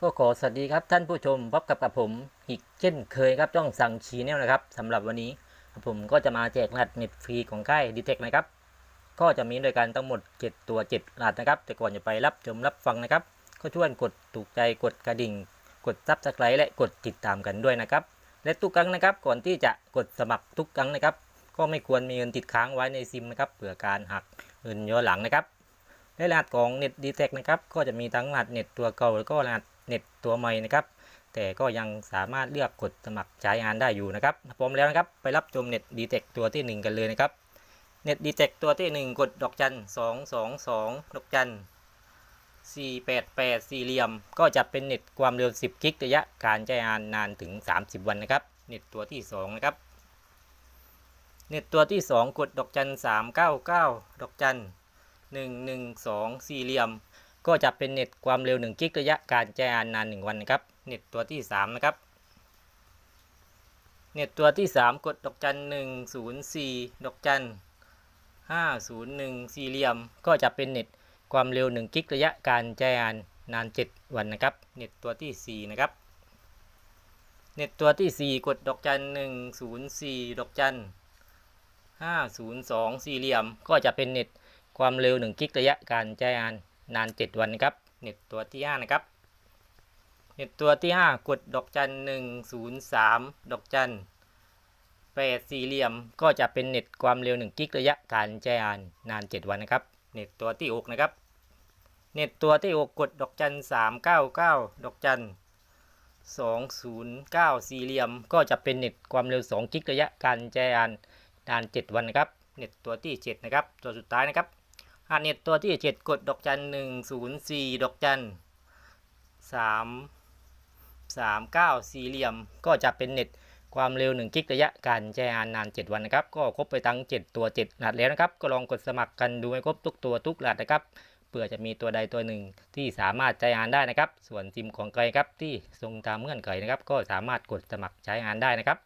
ก็ขอสวัสดีครับท่านผู้ชมพบกับกับผมอีกเช่นเคยครับต้องสั่งชีแนลนะครับสำหรับวันนี้ผมก็จะมาแจกรหัสเน็ตฟรีของค่ายดีเทคนะครับ ก็จะมีโดยการทั้งหมด 7 ตัว7รหัสนะครับ แต่ก่อนจะไปรับชมรับฟังนะครับ ก็ช่วยกดถูกใจกดกระดิ่ง กดซับสไครต์และกดติดตามกันด้วยนะครับ และทุกครั้งนะครับก่อนที่จะกดสมัครทุกครั้งนะครับ ก็ไม่ควรมีเงินติดค้างไว้ในซิมนะครับเผื่อการหักเงินย้อนหลังนะครับ และรหัสของเน็ตดีเทคนะครับก็จะมีทั้งรหัสเน็ตตัวเก่าแล้วก็รหัสเน็ตตัวใหม่นะครับแต่ก็ยังสามารถเลือกกดสมัครใช้งานได้อยู่นะครับพร้อมแล้วนะครับไปรับชมเน็ตดีเทคตัวที่ 1 กันเลยนะครับเน็ตดีเทคตัวที่ 1 กดดอกจัน2 2 2 ดอกจัน488 สี่เหลี่ยม ก็จะเป็นเน็ตความเร็ว 10 กิกระยะการใช้งานนานถึง 30 วันนะครับ เน็ตตัวที่ 2 นะครับ เน็ตตัวที่ 2 กดดอกจัน399 ดอกจัน 112 สี่เหลี่ยม ก็จะเป็นเน็ตความเร็ว 1 กิกระยะการใช้งานนาน 1 วันนะครับ เน็ตตัวที่ 3 นะครับ เน็ตตัวที่ 3 กดดอกจัน 104 ดอกจัน 501 สี่เหลี่ยม ก็จะเป็นเน็ตความเร็ว 1 กิกระยะการใช้งานนาน 7 วันนะครับ เน็ตตัวที่ 4 นะครับ เน็ตตัวที่ 4 กดดอกจัน 104 ดอกจัน502 สี่เหลี่ยม ก็จะเป็นเน็ต ความเร็ว 1 กิกระยะการใช้งานนาน 7 วันนะครับเน็ตตัวที่ 5 นะครับเน็ตตัวที่ 5 กดดอกจัน103ดอกจัน8สี่เหลี่ยมก็จะเป็นเน็ตความเร็ว 1 กิกระยะการใช้งานนาน 7 วันนะครับเน็ตตัวที่ 6 นะครับเน็ตตัวที่ 6 กดดอกจัน399ดอกจัน209สี่เหลี่ยม ก็จะเป็นเน็ตความเร็ว 2 กิกระยะการใช้งานนาน 7 วันนะครับเน็ตตัวที่ 7 นะครับ ตัวสุดท้ายนะครับ หากเน็ตตัวที่7กดดอกจัน104ดอกจัน3 39สี่เหลี่ยม ก็จะเป็นเน็ตความเร็ว1กิกระยะการใช้งานนาน 7 วันนะครับ ก็ครบไปทั้ง 7 ตัว7รหัสแล้วนะครับ ก็ลองกดสมัครกันดูให้ครบทุกตัวทุกรหัสนะครับเพื่อจะมีตัวใดตัวหนึ่งที่สามารถใช้งานได้นะครับ ส่วนซิมของใครครับที่ทรงตามเงื่อนไขนะครับ ก็สามารถกดสมัครใช้งานได้นะครับ